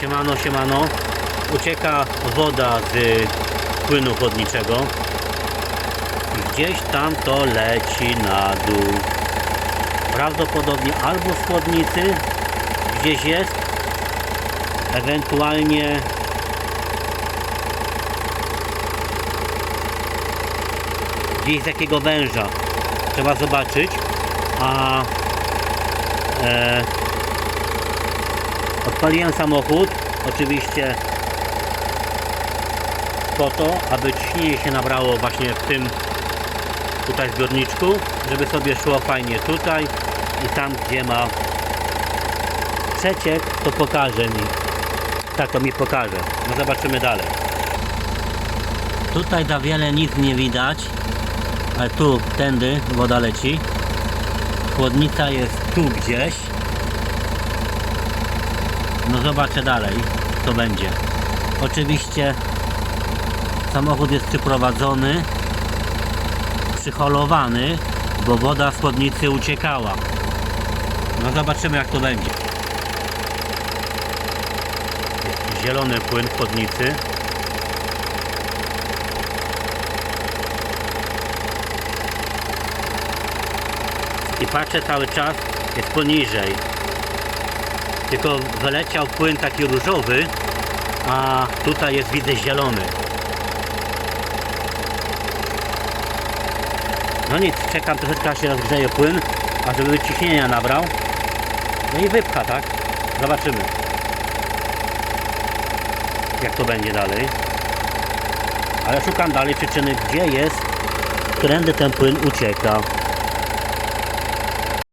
Siemano, siemano. Ucieka woda z płynu chłodniczego. Gdzieś tam to leci na dół. Prawdopodobnie albo z chłodnicy gdzieś jest, ewentualnie gdzieś z jakiego węża. Trzeba zobaczyć. A e, odpaliłem samochód. Oczywiście po to, aby ciśnienie się nabrało właśnie w tym tutaj zbiorniczku, żeby sobie szło fajnie tutaj i tam, gdzie ma przeciek, to pokaże mi. Tak, to mi pokaże. No zobaczymy dalej. Tutaj za wiele nic nie widać, ale tu, tędy woda leci. Chłodnica jest tu gdzieś. No zobaczę dalej, co będzie. Oczywiście samochód jest przyprowadzony, przyholowany, bo woda z chłodnicy uciekała. No zobaczymy jak to będzie. Zielony płyn w chłodnicy. I patrzę cały czas, jest poniżej. Tylko wyleciał płyn taki różowy, a tutaj jest widzę zielony. No nic, czekam troszeczkę aż się rozgrzeje płyn, a żeby ciśnienia nabrał. No i wypcha, tak? Zobaczymy. Jak to będzie dalej. Ale szukam dalej przyczyny, gdzie jest, którędy ten płyn ucieka.